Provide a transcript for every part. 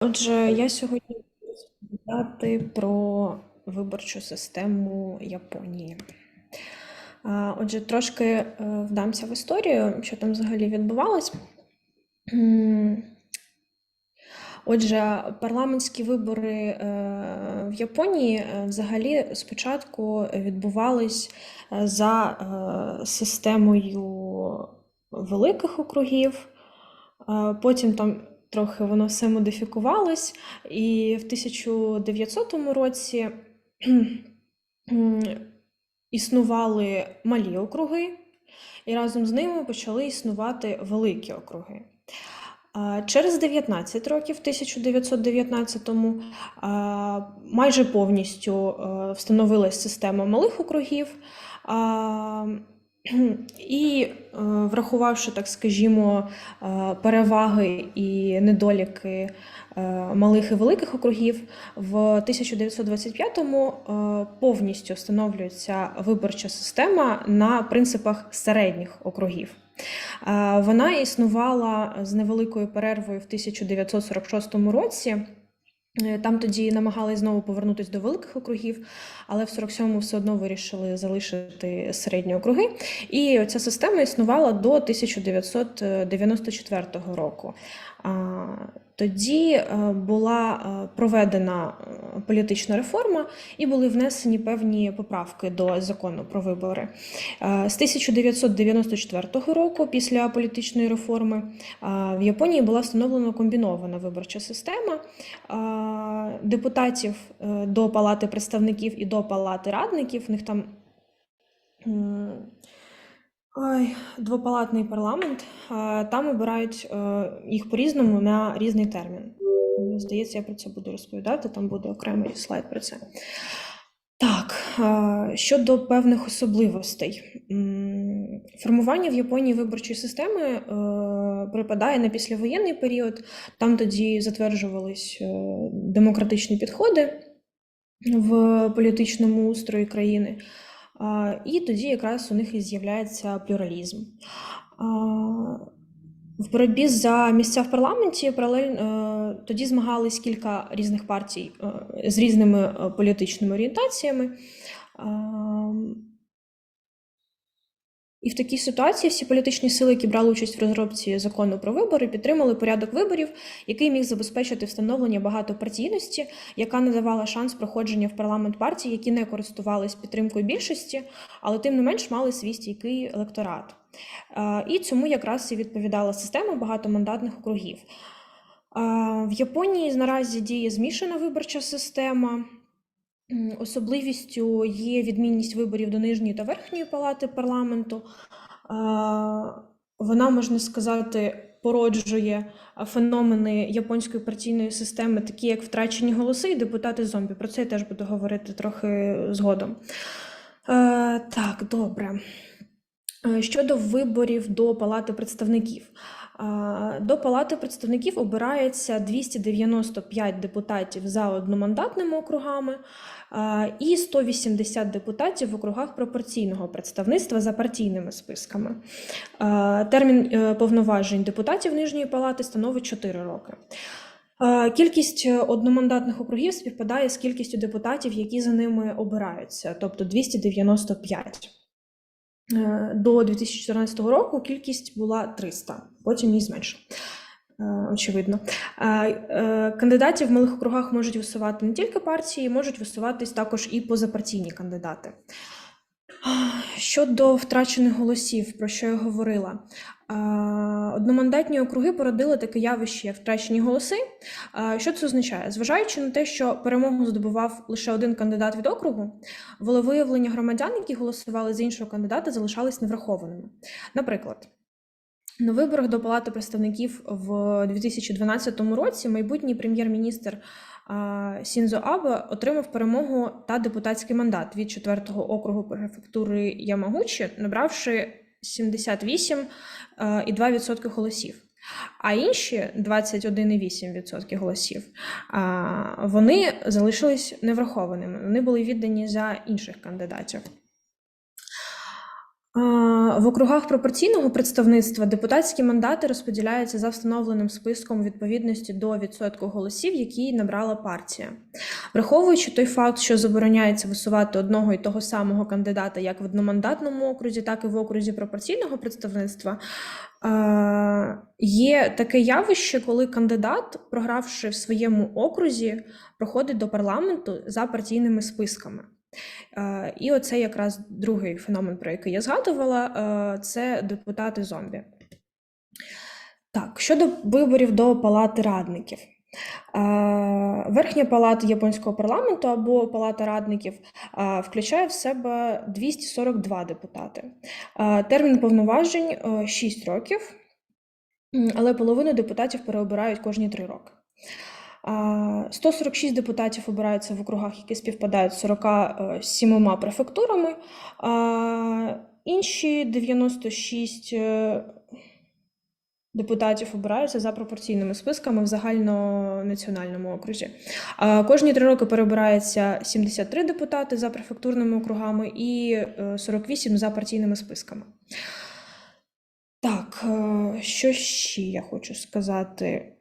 Отже, я сьогодні буду розповідати про виборчу систему Японії. Отже, трошки е, вдамся в історію, що там взагалі відбувалось. Отже, парламентські вибори е, в Японії е, взагалі спочатку відбувались за системою великих округів, потім там трохи воно все модифікувалось, і в 1900 році існували малі округи, і разом з ними почали існувати великі округи. Через 19 років, в 1919-му, майже повністю е, встановилась система малих округів. І е, врахувавши, так скажімо, е, переваги і недоліки е, малих і великих округів, в 1925-му е, повністю встановлюється виборча система на принципах середніх округів. Вона існувала з невеликою перервою в 1946 році. Е, Там тоді намагались знову повернутися до великих округів, але в 47-му все одно вирішили залишити середні округи. І ця система існувала до 1994 року. Тоді е, була е, проведена е, політична реформа і були внесені певні поправки до закону про вибори. З 1994 року, після політичної реформи, в Японії була встановлена комбінована виборча система депутатів до Палати представників і до Палати радників. В них там ой, двопалатний парламент. Там обирають е, їх по-різному на різний термін. Здається, я про це буду розповідати, там буде окремий слайд про це. Так, щодо певних особливостей. Формування в Японії виборчої системи е, припадає на післявоєнний період. Там тоді затверджувались е, демократичні підходи в політичному устрої країни. І тоді якраз у них і з'являється плюралізм. В боротьбі за місця в парламенті паралельно е, тоді змагались кілька різних партій е, з різними е, політичними орієнтаціями. І в такій ситуації всі політичні сили, які брали участь в розробці закону про вибори, підтримали порядок виборів, який міг забезпечити встановлення багатопартійності, яка надавала шанс проходження в парламент партій, які не користувались підтримкою більшості, але тим не менш мали свій стійкий електорат. І цьому якраз і відповідала система багатомандатних округів. В Японії наразі діє змішана виборча система. Особливістю є відмінність виборів до нижньої та верхньої палати парламенту. Вона, можна сказати, породжує феномени японської партійної системи, такі як втрачені голоси і депутати зомбі. Про це я теж буду говорити трохи згодом. Е, Так, добре. Е, Щодо виборів до Палати представників. До Палати представників обирається 295 депутатів за одномандатними округами і 180 депутатів в округах пропорційного представництва за партійними списками. Термін е, повноважень депутатів Нижньої палати становить 4 роки. Е, Кількість е, одномандатних округів співпадає з кількістю депутатів, які за ними обираються, тобто 295. Е, До 2014 року кількість була 300, потім її зменшили. Е, Очевидно. Е, Кандидатів в малих округах можуть висувати не тільки партії, можуть висуватись також і позапартійні кандидати. Щодо втрачених голосів, про що я говорила, одномандатні округи породили таке явище, як втрачені голоси. Що це означає? Зважаючи на те, що перемогу здобував лише один кандидат від округу, волевиявлення громадян, які голосували за іншого кандидата, залишались неврахованими. Наприклад, на виборах до Палати представників в 2012 році майбутній прем'єр-міністр Сінзо Абе отримав перемогу та депутатський мандат від 4-го округу префектури Ямагучі, набравши 78,2% голосів. А інші 21,8% голосів вони залишились неврахованими. Вони були віддані за інших кандидатів. В округах пропорційного представництва депутатські мандати розподіляються за встановленим списком відповідності до відсотку голосів, які набрала партія. Враховуючи той факт, що забороняється висувати одного і того самого кандидата як в одномандатному окрузі, так і в окрузі пропорційного представництва, є таке явище, коли кандидат, програвши в своєму окрузі, проходить до парламенту за партійними списками. Е, І оце якраз другий феномен, про який я згадувала, е, це депутати зомбі. Так, щодо виборів до палати радників. Е, Верхня палата японського парламенту або палата радників включає в себе 242 депутати. Термін повноважень 6 років, але половину депутатів переобирають кожні 3 роки. А, 146 депутатів обираються в округах, які співпадають з 47 префектурами. Інші 96 е, депутатів обираються за пропорційними списками в загальнонаціональному окрузі. Кожні три роки перебирається 73 депутати за префектурними округами і е, 48 за партійними списками. Так, е, що ще я хочу сказати?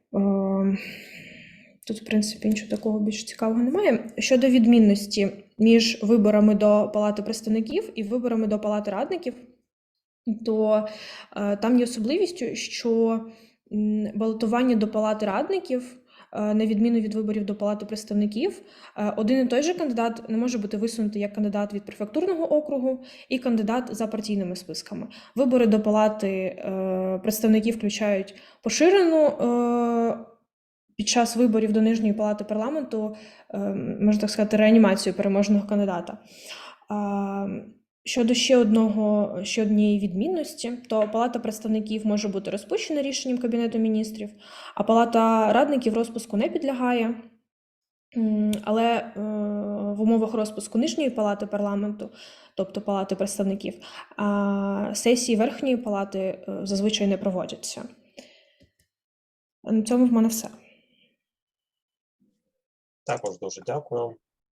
Тут, в принципі, нічого такого більш цікавого немає. Щодо відмінності між виборами до Палати представників і виборами до Палати радників, то е, там є особливістю, що балотування до Палати радників, е, на відміну від виборів до Палати представників, е, один і той же кандидат не може бути висунутий як кандидат від префектурного округу і кандидат за партійними списками. Вибори до Палати е, представників включають поширену. Під час виборів до нижньої палати парламенту, е, можна так сказати, реанімацію переможного кандидата. Щодо ще одного ще однієї відмінності, то палата представників може бути розпущена рішенням Кабінету міністрів, а палата радників розпуску не підлягає. Але е, в умовах розпуску нижньої палати парламенту, тобто палати представників, сесії верхньої палати е, зазвичай не проводяться. На цьому в мене все. Також дуже дякую.